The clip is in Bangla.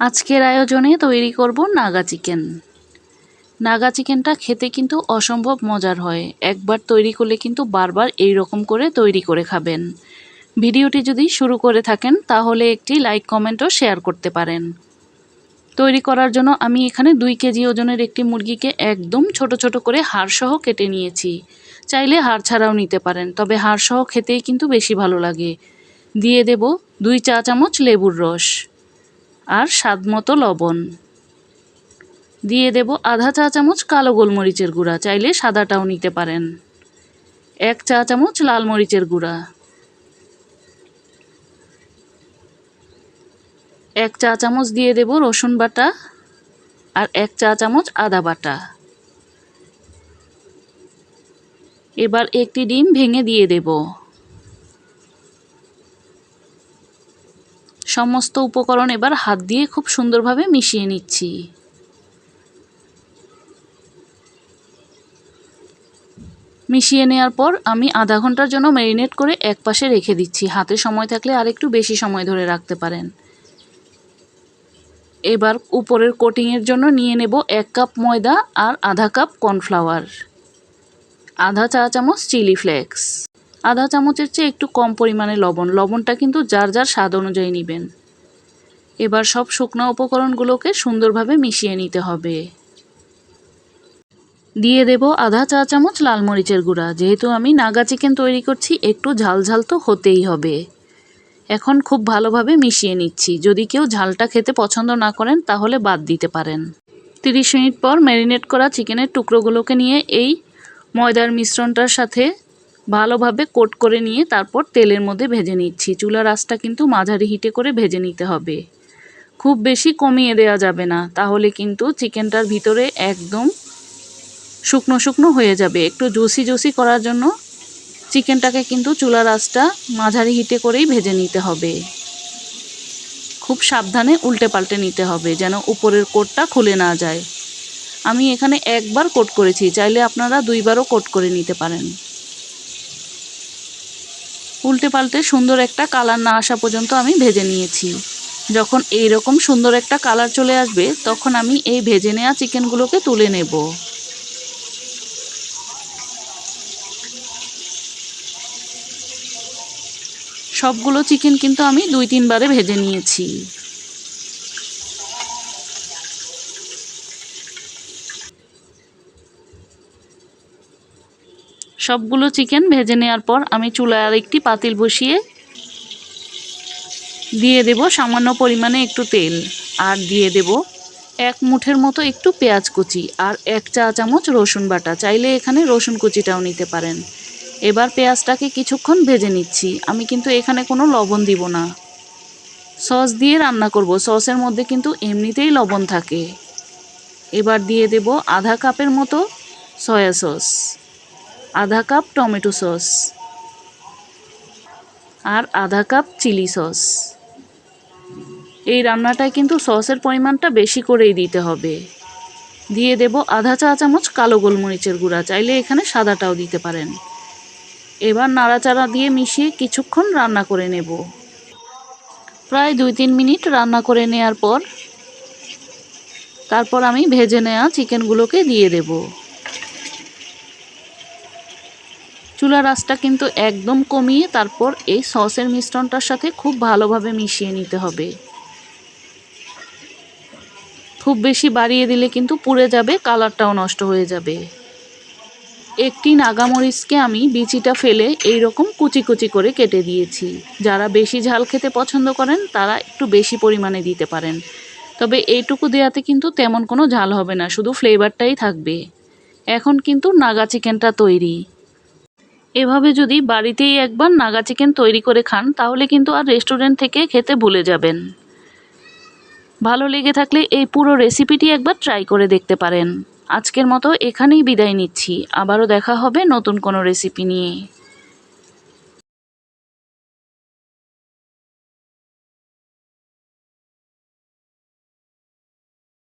আজকের আয়োজনে তৈরি করব নাগা চিকেন। নাগা চিকেনটা খেতে কিন্তু অসম্ভব মজার হয়। একবার তৈরি করলে কিন্তু বারবার এই রকম করে তৈরি করে খাবেন। ভিডিওটি যদি শুরু করে থাকেন, তাহলে একটি লাইক কমেন্টও শেয়ার করতে পারেন। তৈরি করার জন্য আমি এখানে দুই কেজি ওজনের একটি মুরগিকে একদম ছোট ছোট করে হাড়সহ কেটে নিয়েছি। চাইলে হাড় ছাড়াও নিতে পারেন, তবে হাড়সহ খেতেই কিন্তু বেশি ভালো লাগে। দিয়ে দেব দুই চা চামচ লেবুর রস। আর স্বাদ মতো লবণ। দিয়ে দেব আধা চা চামচ কালো গোলমরিচের গুঁড়া, চাইলে সাদাটাও নিতে পারেন। এক চা চামচ লাল মরিচের গুঁড়া। এক চা চামচ দিয়ে দেব রসুন বাটা আর এক চা চামচ আদা বাটা। এবার একটি ডিম ভেঙে দিয়ে দেব। সমস্ত উপকরণ এবার হাত দিয়ে খুব সুন্দরভাবে মিশিয়ে নিচ্ছি। মিশিয়ে নেওয়ার পর আমি আধা ঘণ্টার জন্য ম্যারিনেট করে এক পাশে রেখে দিচ্ছি। হাতে সময় থাকলে আর একটু বেশি সময় ধরে রাখতে পারেন। এবার উপরের কোটিংয়ের জন্য নিয়ে নেব এক কাপ ময়দা আর আধা কাপ কর্নফ্লাওয়ার। আধা চা চামচ চিলি ফ্লেক্স। আধা চামচের চেয়ে একটু কম পরিমাণে লবণ। লবণটা কিন্তু যার যার স্বাদ অনুযায়ী নেবেন। এবার সব শুকনো উপকরণগুলোকে সুন্দরভাবে মিশিয়ে নিতে হবে। দিয়ে দেব আধা চা চামচ লাল মরিচের গুঁড়া। যেহেতু আমি নাগা চিকেন তৈরি করছি, একটু ঝাল ঝাল তো হতেই হবে। এখন খুব ভালোভাবে মিশিয়ে নিচ্ছি। যদি কেউ ঝালটা খেতে পছন্দ না করেন, তাহলে বাদ দিতে পারেন। তিরিশ মিনিট পর ম্যারিনেট করা চিকেনের টুকরোগুলোকে নিয়ে এই ময়দার মিশ্রণটার সাথে ভালোভাবে কোট করে নিয়ে তারপর তেলের মধ্যে ভেজে নিচ্ছি। চুলার আঁচটা কিন্তু মাঝারি হিটে করে ভেজে নিতে হবে। খুব বেশি কমিয়ে দেওয়া যাবে না, তাহলে কিন্তু চিকেনটার ভিতরে একদম শুকনো শুকনো হয়ে যাবে। একটু জুসি জুসি করার জন্য চিকেনটাকে কিন্তু চুলার আঁচটা মাঝারি হিটে করেই ভেজে নিতে হবে। খুব সাবধানে উল্টে পাল্টে নিতে হবে যেন উপরের কোটটা খুলে না যায়। আমি এখানে একবার কোট করেছি, চাইলে আপনারা দুইবারও কোট করে নিতে পারেন। উল্টে পাল্টে সুন্দর একটা কালার না আসা পর্যন্ত আমি ভেজে নিয়েছি। যখন এই রকম সুন্দর একটা কালার চলে আসবে, তখন আমি এই ভেজে নেওয়া চিকেনগুলোকে তুলে নেব। সবগুলো চিকেন কিন্তু আমি দুই তিনবারে ভেজে নিয়েছি। সবগুলো চিকেন ভেজে নেওয়ার পর আমি চুলায় আর একটি পাতিল বসিয়ে দিয়ে দেব সামান্য পরিমাণে একটু তেল আর দিয়ে দেব এক মুঠের মতো একটু পেঁয়াজ কুচি আর এক চা চামচ রসুন বাটা। চাইলে এখানে রসুন কুচিটাও নিতে পারেন। এবার পেঁয়াজটাকে কিছুক্ষণ ভেজে নিচ্ছি। আমি কিন্তু এখানে কোনো লবণ দিব না। সস দিয়ে রান্না করব। সসের মধ্যে কিন্তু এমনিতেই লবণ থাকে। এবার দিয়ে দেব আধা কাপের মতো সয়া সস। আধা কাপ টমেটো সস আর আধা কাপ চিলি সস। এই রান্নাটায় কিন্তু সসের পরিমাণটা বেশি করেই দিতে হবে। দিয়ে দেব আধা চা চামচ কালো গোলমরিচের গুঁড়া, চাইলে এখানে সাদাটাও দিতে পারেন। এবার নাড়াচাড়া দিয়ে মিশিয়ে কিছুক্ষণ রান্না করে নেব। প্রায় দুই তিন মিনিট রান্না করে নেয়ার পর, তারপর আমি ভেজে নেওয়া চিকেনগুলোকে দিয়ে দেব। চুলার আঁচটা কিন্তু একদম কমিয়ে তারপর এই সসের মিশ্রণটার সাথে খুব ভালোভাবে মিশিয়ে নিতে হবে। খুব বেশি বাড়িয়ে দিলে কিন্তু পুড়ে যাবে, কালারটাও নষ্ট হয়ে যাবে। একটি নাগামরিচকে আমি বিচিটা ফেলে এই রকম কুচি কুচি করে কেটে দিয়েছি। যারা বেশি ঝাল খেতে পছন্দ করেন, তারা একটু বেশি পরিমাণে দিতে পারেন। তবে এইটুকু দেওয়াতে কিন্তু তেমন কোনো ঝাল হবে না, শুধু ফ্লেভারটাই থাকবে। এখন কিন্তু নাগা চিকেনটা তৈরি। এভাবে যদি বাড়িতেই একবার নাগা চিকেন তৈরি করে খান, তাহলে কিন্তু আর রেস্টুরেন্ট থেকে খেতে ভুলে যাবেন। ভালো লেগে থাকলে এই পুরো রেসিপিটি একবার ট্রাই করে দেখতে পারেন। আজকের মতো এখানেই বিদায় নিচ্ছি। আবারও দেখা হবে নতুন কোনো রেসিপি নিয়ে।